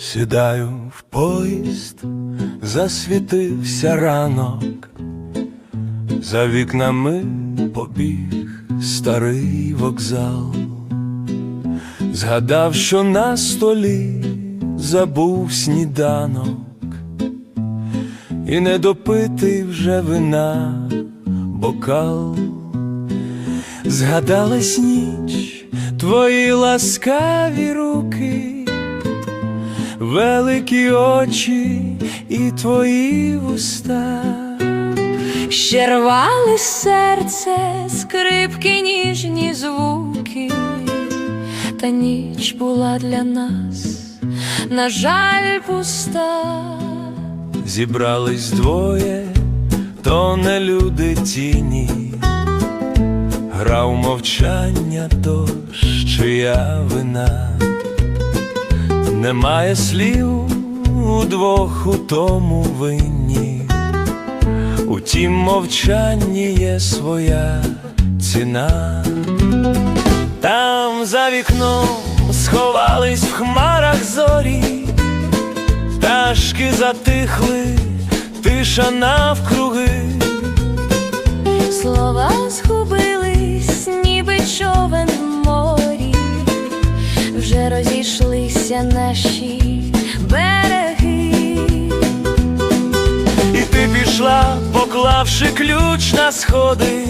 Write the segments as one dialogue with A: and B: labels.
A: Сідаю в поїзд, засвітився ранок, за вікнами побіг старий вокзал, згадав, що на столі забув сніданок, і не допитий вже вина бокал. Згадалась ніч, твої ласкаві руки великі очі і твої вуста.
B: Ще рвали серце, скрипки, ніжні звуки, та ніч була для нас, на жаль, пуста.
A: Зібрались двоє, то не люди тіні, грав мовчання, тож чия вина, немає слів удвох у тому винні, у тім мовчанні є своя ціна. Там за вікном сховались в хмарах зорі. Пташки затихли, тиша навкруги,
B: Слова згубились, розійшлися наші береги.
A: і ти пішла, поклавши ключ на сходи,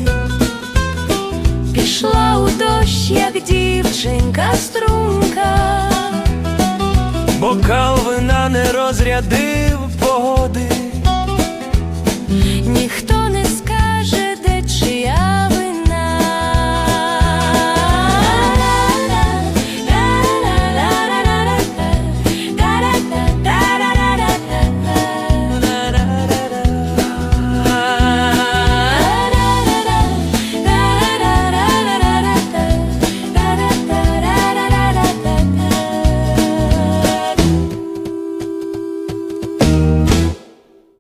B: Пішла у дощ, як дівчинка струнка,
A: бокал вина не розрядив